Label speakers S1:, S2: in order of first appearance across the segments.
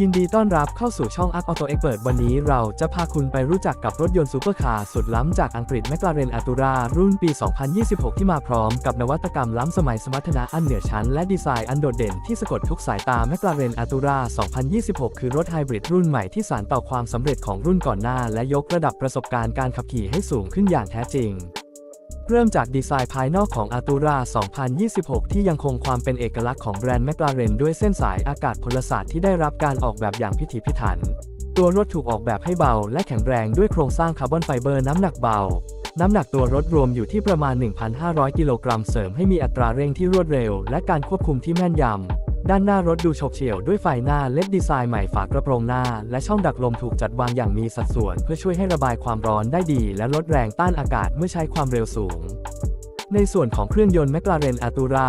S1: ยินดีต้อนรับเข้าสู่ช่อง Arc Auto Expert วันนี้เราจะพาคุณไปรู้จักกับรถยนต์ซูเปอร์คาร์สุดล้ำจากอังกฤษ McLaren Artura รุ่นปี 2026 ที่มาพร้อมกับนวัตกรรมล้ำสมัยสมรรถนะอันเหนือชั้นและดีไซน์อันโดดเด่นที่สะกดทุกสายตา McLaren Artura 2026 คือรถไฮบริดรุ่นใหม่ที่สานต่อความสำเร็จของรุ่นก่อนหน้า และยกระดับประสบการณ์การขับขี่ให้สูงขึ้นอย่างแท้จริง เริ่มจากดีไซน์ภายนอกของ Artura 2026 ที่ยังคงความเป็นเอกลักษณ์ของแบรนด์แมคลาเรนด้วยเส้นสายอากาศพลศาสตร์ที่ได้รับการออกแบบอย่างพิถีพิถัน ตัวรถถูกออกแบบให้เบาและแข็งแรงด้วยโครงสร้างคาร์บอนไฟเบอร์น้ำหนักเบา น้ำหนักตัวรถรวมอยู่ที่ประมาณ 1,500 กิโลกรัมเสริมให้มีอัตราเร่งที่รวดเร็ว และการควบคุมที่แม่นยำ ด้านหน้ารถดูฉกเฉี่ยวด้วยไฟหน้าเล็ดดีไซน์ใหม่ฝากระโปรงหน้า และช่องดักลมถูกจัดวางอย่างมีสัดส่วน เพื่อช่วยให้ระบายความร้อนได้ดี และลดแรงต้านอากาศเมื่อใช้ความเร็วสูง ในส่วนของเครื่องยนต์ McLaren Artura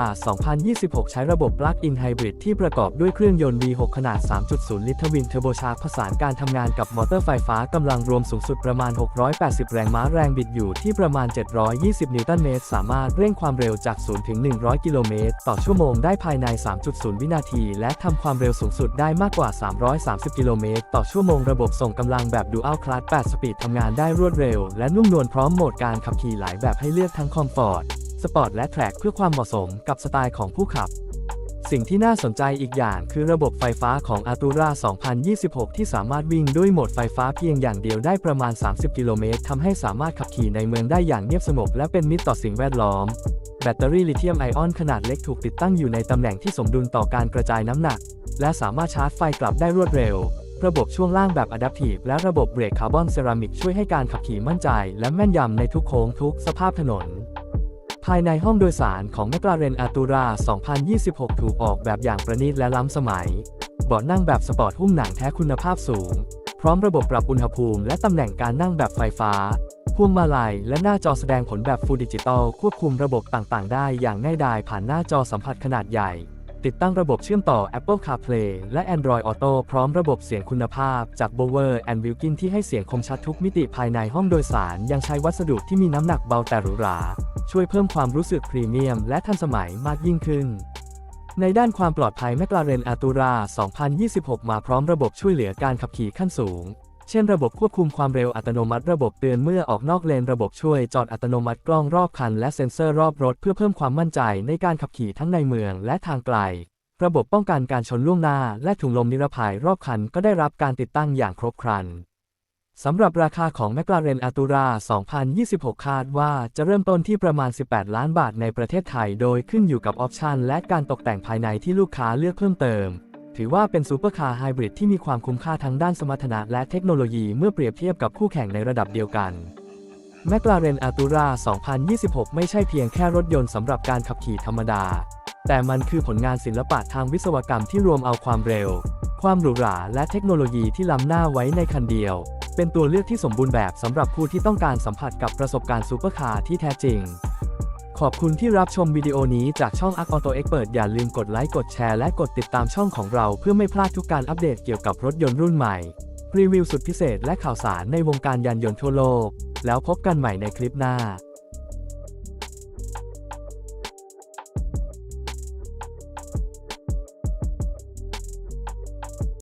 S1: 2026 ใช้ระบบ Plug-in Hybrid ที่ประกอบด้วยเครื่องยนต์ V6 ขนาด 3.0 ลิตรทวินเทอร์โบชาร์ผสานการทำงานกับมอเตอร์ไฟฟ้ากำลังรวมสูงสุดประมาณ 680 แรงม้าแรงบิดอยู่ที่ประมาณ 720 นิวตันเมตร สามารถเร่งความเร็วจาก 0 ถึง 100 กิโลเมตร ต่อชั่วโมงได้ภายใน 3.0 วินาที และทำความเร็วสูงสุดได้มากกว่า 330 กิโลเมตร ต่อชั่วโมงระบบส่งกำลังแบบ Dual Clutch 8 สปีดทำงานได้รวดเร็ว และนุ่มนวลพร้อมโหมดการขับขี่หลายแบบให้เลือกทั้งคอมฟอร์ต สปอร์ตและแทร็กเพื่อความเหมาะสมกับสไตล์ของผู้ขับ สิ่งที่น่าสนใจอีกอย่างคือระบบไฟฟ้าของ Artura 2026 ที่สามารถวิ่งด้วยโหมดไฟฟ้าเพียงอย่างเดียวได้ประมาณ 30 กิโลเมตรทำให้สามารถขับขี่ในเมืองได้อย่างเงียบสงบและเป็นมิตรต่อสิ่งแวดล้อม แบตเตอรี่ลิเธียมไอออนขนาดเล็กถูกติดตั้งอยู่ในตำแหน่งที่สมดุลต่อการกระจายน้ำหนัก และสามารถชาร์จไฟกลับได้รวดเร็วระบบช่วงล่างแบบ Adaptive และระบบเบรกคาร์บอนเซรามิกช่วยให้การขับขี่มั่นใจ และแม่นยำในทุกโค้งทุกสภาพถนน ภายในห้องโดยสารของ McLaren Artura 2026 ถูกออกแบบอย่างประณีตและล้ำสมัย เบาะนั่งแบบสปอร์ตหุ้มหนังแท้คุณภาพสูง พร้อมระบบปรับอุณหภูมิและตำแหน่งการนั่งแบบไฟฟ้า พวงมาลัยและหน้าจอแสดงผลแบบ Full Digital ควบคุมระบบต่างๆ ได้อย่างง่ายดายผ่านหน้าจอสัมผัสขนาดใหญ่ ติดตั้งระบบเชื่อมต่อ Apple CarPlay และ Android Auto พร้อมระบบเสียงคุณภาพจาก Bower and Wilkin ที่ให้เสียงคมชัดทุกมิติภายในห้องโดยสารยังใช้วัสดุที่มีน้ำหนักเบาแต่หรูหรา ช่วยเพิ่มความรู้สึกพรีเมียมและทันสมัยมากยิ่งขึ้น ในด้านความปลอดภัย McLaren Artura 2026 มาพร้อมระบบช่วยเหลือการขับขี่ขั้นสูง เช่นระบบควบคุมความเร็วอัตโนมัติ ระบบเตือนเมื่อออกนอกเลน ระบบช่วยจอดอัตโนมัติกล้องรอบคัน และเซ็นเซอร์รอบรถเพื่อเพิ่มความมั่นใจในการขับขี่ทั้งในเมืองและทางไกล ระบบป้องกันการชนล่วงหน้า และถุงลมนิรภัยรอบคันก็ได้รับการติดตั้งอย่างครบครัน สำหรับราคาของ McLaren Artura 2026 คาดว่าจะเริ่มต้นที่ประมาณ 18 ล้านบาทในประเทศไทย โดยขึ้นอยู่กับออปชันและการตกแต่งภายในที่ลูกค้าเลือกเพิ่มเติม ถือว่าเป็นซูเปอร์คาร์ไฮบริดที่มีความคุ้มค่าทั้งด้านสมรรถนะและเทคโนโลยีเมื่อเปรียบเทียบกับคู่แข่งในระดับเดียวกัน McLaren Artura 2026 ไม่ใช่เพียงแค่รถยนต์สำหรับการขับขี่ธรรมดา แต่มันคือผลงานศิลปะทางวิศวกรรมที่รวมเอาความเร็ว ความหรูหราและเทคโนโลยีที่ล้ำหน้าไว้ในคันเดียว เป็นตัวเลือกที่สมบูรณ์แบบสำหรับผู้ที่ต้องการสัมผัสกับประสบการณ์ซูเปอร์คาร์ที่แท้จริง ขอบคุณที่รับชมวิดีโอนี้จากช่อง a r อ Auto Expert อย่าลืมกดไลค์กดแชร์และกดติดตามช่องของเราเพื่อไม่พลาดทุกการอัปเดตเกี่ยวกับรถยนต์รุ่นใหม่ รีวิวสุดพิเศษและข่าวสารในวงการยานยนต์ทั่วโลก แล้วพบกันใหม่ในคลิปหน้า